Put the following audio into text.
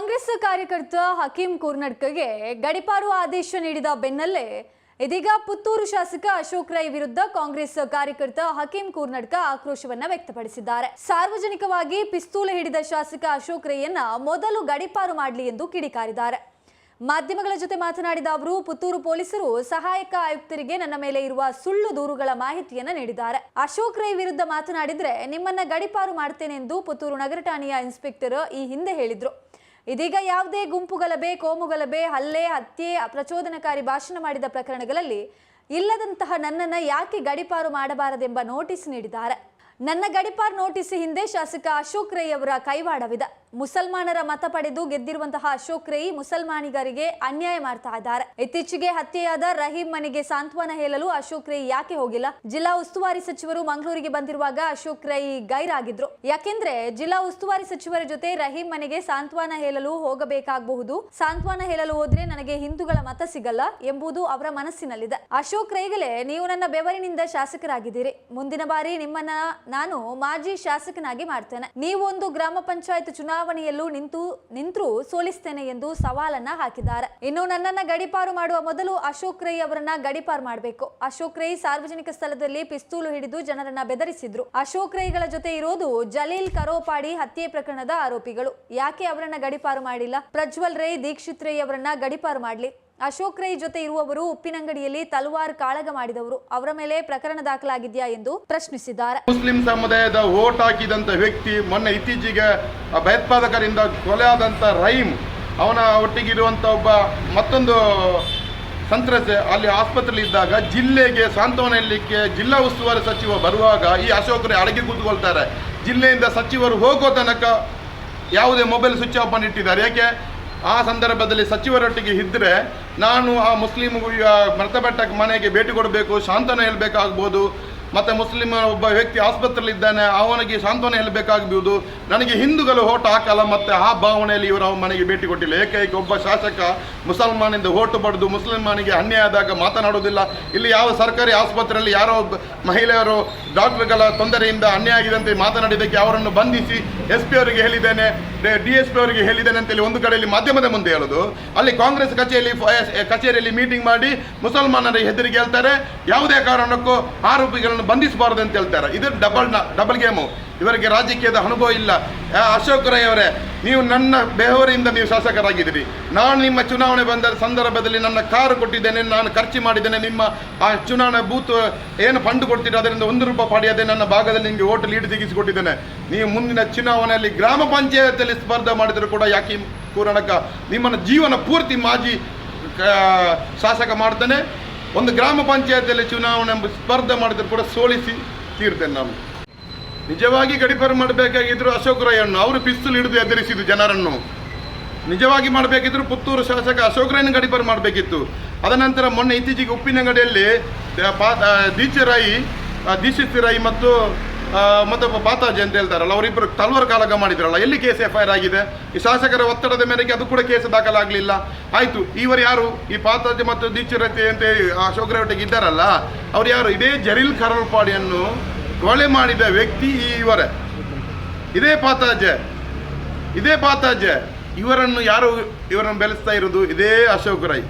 ಕಾಂಗ್ರೆಸ್ ಕಾರ್ಯಕರ್ತ ಹಕೀಂ ಕುರ್ನಡ್ಕಗೆ ಗಡಿಪಾರು ಆದೇಶ ನೀಡಿದ ಬೆನ್ನಲ್ಲೇ ಇದೀಗ ಪುತ್ತೂರು ಶಾಸಕ ಅಶೋಕ್ ರೈ ವಿರುದ್ಧ ಕಾಂಗ್ರೆಸ್ ಕಾರ್ಯಕರ್ತ ಹಕೀಂ ಕೂರ್ನಡ್ಕ ಆಕ್ರೋಶವನ್ನ ವ್ಯಕ್ತಪಡಿಸಿದ್ದಾರೆ. ಸಾರ್ವಜನಿಕವಾಗಿ ಪಿಸ್ತೂಲು ಹಿಡಿದ ಶಾಸಕ ಅಶೋಕ್ ರೈಯನ್ನ ಮೊದಲು ಗಡಿಪಾರು ಮಾಡಲಿ ಎಂದು ಕಿಡಿಕಾರಿದ್ದಾರೆ. ಮಾಧ್ಯಮಗಳ ಜೊತೆ ಮಾತನಾಡಿದ ಅವರು, ಪುತ್ತೂರು ಪೊಲೀಸರು ಸಹಾಯಕ ಆಯುಕ್ತರಿಗೆ ನನ್ನ ಮೇಲೆ ಇರುವ ಸುಳ್ಳು ದೂರುಗಳ ಮಾಹಿತಿಯನ್ನ ನೀಡಿದ್ದಾರೆ. ಅಶೋಕ್ ರೈ ವಿರುದ್ಧ ಮಾತನಾಡಿದ್ರೆ ನಿಮ್ಮನ್ನ ಗಡಿಪಾರು ಮಾಡ್ತೇನೆ ಎಂದು ಪುತ್ತೂರು ನಗರ ಠಾಣೆಯ ಇನ್ಸ್ಪೆಕ್ಟರ್ ಈ ಹಿಂದೆ ಹೇಳಿದ್ರು. ಇದೀಗ ಯಾವುದೇ ಗುಂಪು ಗಲಭೆ, ಕೋಮು ಗಲಭೆ, ಹಲ್ಲೆ, ಹತ್ಯೆ, ಪ್ರಚೋದನಕಾರಿ ಭಾಷಣ ಮಾಡಿದ ಪ್ರಕರಣಗಳಲ್ಲಿ ಇಲ್ಲದಂತಹ ನನ್ನನ್ನು ಯಾಕೆ ಗಡಿಪಾರು ಮಾಡಬಾರದೆಂಬ ನೋಟಿಸ್ ನೀಡಿದ್ದಾರೆ. ನನ್ನ ಗಡಿಪಾರು ನೋಟಿಸ್ ಹಿಂದೆ ಶಾಸಕ ಅಶೋಕ್ ರೈ ಅವರ ಕೈವಾಡವಿದೆ. ಮುಸಲ್ಮಾನರ ಮತ ಪಡೆದು ಗೆದ್ದಿರುವಂತಹ ಅಶೋಕ್ ರೈ ಮುಸಲ್ಮಾನಿಗರಿಗೆ ಅನ್ಯಾಯ ಮಾಡ್ತಾ ಇದ್ದಾರೆ. ಇತ್ತೀಚೆಗೆ ಹತ್ಯೆಯಾದ ರಹೀಂ ಮನೆಗೆ ಸಾಂತ್ವನ ಹೇಳಲು ಅಶೋಕ್ ರೈ ಯಾಕೆ ಹೋಗಿಲ್ಲ? ಜಿಲ್ಲಾ ಉಸ್ತುವಾರಿ ಸಚಿವರು ಮಂಗಳೂರಿಗೆ ಬಂದಿರುವಾಗ ಅಶೋಕ್ ರೈ ಗೈರಾಗಿದ್ರು. ಯಾಕೆಂದ್ರೆ ಜಿಲ್ಲಾ ಉಸ್ತುವಾರಿ ಸಚಿವರ ಜೊತೆ ರಹೀಂ ಮನೆಗೆ ಸಾಂತ್ವನ ಹೇಳಲು ಹೋಗಬೇಕಾಗಬಹುದು. ಸಾಂತ್ವನ ಹೇಳಲು ಹೋದ್ರೆ ನನಗೆ ಹಿಂದೂಗಳ ಮತ ಸಿಗಲ್ಲ ಎಂಬುದು ಅವರ ಮನಸ್ಸಿನಲ್ಲಿದೆ. ಅಶೋಕ್ ರೈಗಲೇ ನೀವು ನನ್ನ ಬೆವರಿನಿಂದ ಶಾಸಕರಾಗಿದ್ದೀರಿ. ಮುಂದಿನ ಬಾರಿ ನಿಮ್ಮನ್ನ ನಾನು ಮಾಜಿ ಶಾಸಕನಾಗಿ ಮಾಡ್ತೇನೆ. ನೀವು ಒಂದು ಗ್ರಾಮ ಪಂಚಾಯತ್ ಚುನಾವಣೆಯಲ್ಲೂ ನಿಂತು, ನಿಂತ್ರೂ ಸೋಲಿಸ್ತೇನೆ ಎಂದು ಸವಾಲನ್ನ ಹಾಕಿದ್ದಾರೆ. ಇನ್ನು ನನ್ನನ್ನ ಗಡಿಪಾರು ಮಾಡುವ ಮೊದಲು ಅಶೋಕ್ ರೈ ಅವರನ್ನ ಗಡಿಪಾರು ಮಾಡಬೇಕು. ಅಶೋಕ್ ರೈ ಸಾರ್ವಜನಿಕ ಸ್ಥಳದಲ್ಲಿ ಪಿಸ್ತೂಲು ಹಿಡಿದು ಜನರನ್ನ ಬೆದರಿಸಿದ್ರು. ಅಶೋಕ್ ರೈಗಳ ಜೊತೆ ಇರೋದು ಜಲೀಲ್ ಕರೋಪಾಡಿ ಹತ್ಯೆ ಪ್ರಕರಣದ ಆರೋಪಿಗಳು. ಯಾಕೆ ಅವರನ್ನ ಗಡಿಪಾರು ಮಾಡಿಲ್ಲ? ಪ್ರಜ್ವಲ್ ರೈ, ದೀಕ್ಷಿತ್ ರೈ ಅವರನ್ನ ಗಡಿಪಾರು ಮಾಡ್ಲಿ. ಅಶೋಕ್ ರೈ ಜೊತೆ ಇರುವವರು ಉಪ್ಪಿನಂಗಡಿಯಲ್ಲಿ ತಲವಾರ್ ಕಾಳಗ ಮಾಡಿದವರು. ಅವರ ಮೇಲೆ ಪ್ರಕರಣ ದಾಖಲಾಗಿದೆಯಾ ಎಂದು ಪ್ರಶ್ನಿಸಿದ್ದಾರೆ. ಮುಸ್ಲಿಂ ಸಮುದಾಯದ ಓಟ್ ಹಾಕಿದಂತ ವ್ಯಕ್ತಿ, ಮೊನ್ನೆ ಇತ್ತೀಚೆಗೆ ಭಯೋತ್ಪಾದಕರಿಂದ ಕೊಲೆ ರೈಮ್, ಅವನ ಒಟ್ಟಿಗಿರುವಂಥ ಒಬ್ಬ ಮತ್ತೊಂದು ಸಂತ್ರಸ್ತೆ ಅಲ್ಲಿ ಆಸ್ಪತ್ರೆಯಲ್ಲಿ ಇದ್ದಾಗ ಜಿಲ್ಲೆಗೆ ಸಾಂತ್ವನ ಹೇಳಲಿಕ್ಕೆ ಜಿಲ್ಲಾ ಉಸ್ತುವಾರಿ ಸಚಿವ ಬರುವಾಗ ಈ ಅಶೋಕರೇ ಅಡಗಿ ಕೂತ್ಕೊಳ್ತಾರೆ. ಜಿಲ್ಲೆಯಿಂದ ಸಚಿವರು ಹೋಗೋ ತನಕ ಯಾವುದೇ ಮೊಬೈಲ್ ಸ್ವಿಚ್ ಆಫ್ ಮಾಡಿಟ್ಟಿದ್ದಾರೆ ಯಾಕೆ? ಆ ಸಂದರ್ಭದಲ್ಲಿ ಸಚಿವರೊಟ್ಟಿಗೆ ಇದ್ದರೆ ನಾನು ಆ ಮುಸ್ಲಿಮ್ ಮೃತಪಟ್ಟ ಮನೆಗೆ ಭೇಟಿ ಕೊಡಬೇಕು ಶಾಂತನ ಹೇಳಬೇಕಾಗ್ಬೋದು. ಮತ್ತು ಮುಸ್ಲಿಂ ಒಬ್ಬ ವ್ಯಕ್ತಿ ಆಸ್ಪತ್ರೆಯಲ್ಲಿದ್ದಾನೆ, ಅವನಿಗೆ ಸಾಂತ್ವನ ಹೇಳಬೇಕಾಗಬಹುದು ನನಗೆ ಹಿಂದೂಗಳು ಓಟ್ ಹಾಕಲ್ಲ, ಮತ್ತು ಆ ಭಾವನೆಯಲ್ಲಿ ಇವರು ಅವನ ಮನೆಗೆ ಭೇಟಿ ಕೊಟ್ಟಿಲ್ಲ. ಏಕೈಕ ಒಬ್ಬ ಶಾಸಕ ಮುಸಲ್ಮಾನಿಂದ ಓಟು ಪಡೆದು ಮುಸ್ಲಿಮಾನಿಗೆ ಅನ್ಯಾಯ ಆದಾಗ ಮಾತನಾಡೋದಿಲ್ಲ ಇಲ್ಲಿ ಯಾವ ಸರ್ಕಾರಿ ಆಸ್ಪತ್ರೆಯಲ್ಲಿ ಯಾರೋ ಮಹಿಳೆಯರು ಡಾಕ್ಟರ್ಗಳ ತೊಂದರೆಯಿಂದ ಅನ್ಯಾಯ ಆಗಿದಂತೆ ಮಾತನಾಡಿದ್ದಕ್ಕೆ ಅವರನ್ನು ಬಂಧಿಸಿ ಎಸ್ ಪಿ ಅವರಿಗೆ ಹೇಳಿದ್ದೇನೆ ಡಿ ಎಸ್ ಪಿ ಅವರಿಗೆ ಹೇಳಿದ್ದೇನೆ ಅಂತೇಳಿ ಒಂದು ಕಡೆಯಲ್ಲಿ ಮಾಧ್ಯಮದ ಮುಂದೆ ಹೇಳೋದು. ಅಲ್ಲಿ ಕಾಂಗ್ರೆಸ್ ಕಚೇರಿ ಕಚೇರಿಯಲ್ಲಿ ಮೀಟಿಂಗ್ ಮಾಡಿ ಮುಸಲ್ಮಾನರ ಹೆದರಿಗೆ ಹೇಳ್ತಾರೆ, ಯಾವುದೇ ಕಾರಣಕ್ಕೂ ಆರೋಪಿಗಳನ್ನು ಬಂಧಿಸಬಾರದು ಅಂತ ಹೇಳ್ತಾರೆ. ಇದು ಡಬಲ್ ಡಬಲ್ ಗೇಮು ಇವರಿಗೆ ರಾಜಕೀಯದ ಅನುಭವ ಇಲ್ಲ. ಅಶೋಕ್ ರೈ ಅವರೇ, ನೀವು ನನ್ನ ಬೆವರಿಂದ ನೀವು ಶಾಸಕರಾಗಿದ್ದೀರಿ. ನಾನು ನಿಮ್ಮ ಚುನಾವಣೆ ಬಂದ ಸಂದರ್ಭದಲ್ಲಿ ನನ್ನ ಕಾರು ಕೊಟ್ಟಿದ್ದೇನೆ, ನಾನು ಖರ್ಚು ಮಾಡಿದ್ದೇನೆ, ನಿಮ್ಮ ಆ ಚುನಾವಣೆ ಬೂತ್ ಏನು ಫಂಡ್ ಕೊಡ್ತೀರಿ ಅದರಿಂದ ಒಂದು ರೂಪಾಯಿ ಪಡೆಯದೆ ನನ್ನ ಭಾಗದಲ್ಲಿ ನಿಮಗೆ ಓಟ್ ಲೀಡ್ ತೆಗೆಸಿಕೊಟ್ಟಿದ್ದೇನೆ. ನೀವು ಮುಂದಿನ ಚುನಾವಣೆಯಲ್ಲಿ ಗ್ರಾಮ ಪಂಚಾಯತಿಯಲ್ಲಿ ಸ್ಪರ್ಧೆ ಮಾಡಿದರೂ ಕೂಡ ಯಾಕೆ ಪೂರಣಕ ನಿಮ್ಮನ್ನು ಜೀವನ ಪೂರ್ತಿ ಮಾಜಿ ಶಾಸಕ ಮಾಡ್ತಾನೆ. ಒಂದು ಗ್ರಾಮ ಪಂಚಾಯತಿಯಲ್ಲಿ ಚುನಾವಣೆ ಸ್ಪರ್ಧೆ ಮಾಡಿದ್ರು ಕೂಡ ಸೋಲಿಸಿ ತೀರ್ತೇನೆ ನಾನು ನಿಜವಾಗಿ ಗಡಿಪಾರು ಮಾಡಬೇಕಾಗಿದ್ರು ಅಶೋಕ್ ರಾಯಣ್ಣ ಅವರು ಪಿಸ್ತೂಲ್ ಹಿಡಿದು ಎದುರಿಸಿದ್ದು ಜನರನ್ನು. ನಿಜವಾಗಿ ಮಾಡಬೇಕಿದ್ರು ಪುತ್ತೂರು ಶಾಸಕ ಅಶೋಕ್ ರೈನ ಗಡಿಪಾರು ಮಾಡಬೇಕಿತ್ತು. ಅದನಂತರ ಮೊನ್ನೆ ಇತ್ತೀಚೆಗೆ ಉಪ್ಪಿನಂಗಡಿಯಲ್ಲಿ ದ- ಪಾ ಆ, ದೀಕ್ಷೆ ರೈ ದೀಕ್ಷಿತ್ ರೈ ಮತ್ತು ಮತ್ತೊಬ್ಬ ಪಾತಾಜಿ ಅಂತ ಹೇಳ್ತಾರಲ್ಲ ಅವರಿಬ್ಬರು ತಲ್ವರ್ ಕಾಲಗ ಮಾಡಿದ್ರಲ್ಲ, ಎಲ್ಲಿ ಕೇಸ್ ಎಫ್ ಐ ಆರ್ ಆಗಿದೆ? ಈ ಶಾಸಕರ ಒತ್ತಡದ ಮೇರೆಗೆ ಅದು ಕೂಡ ಕೇಸ್ ದಾಖಲಾಗಲಿಲ್ಲ. ಆಯಿತು ಇವರು ಯಾರು? ಈ ಪಾತಾಜಿ ಮತ್ತು ದೀಕ್ಷಿರತೆ ಅಂತ ಅಶೋಕ್ ರೇವಟಿಗೆ ಇದ್ದಾರಲ್ಲ, ಅವ್ರು ಯಾರು? ಇದೇ ಜರೀಲ್ ಕರಲ್ಪಾಡಿಯನ್ನು ಕೊಲೆ ಮಾಡಿದ ವ್ಯಕ್ತಿ ಈ ಇವರೇ ಇದೇ ಪಾತಾಜೆ. ಇದೇ ಪಾತಾಜೆ. ಇವರನ್ನು ಯಾರು, ಇವರನ್ನು ಬೆಳೆಸ್ತಾ ಇರೋದು? ಇದೇ ಅಶೋಕ್ ರೈ.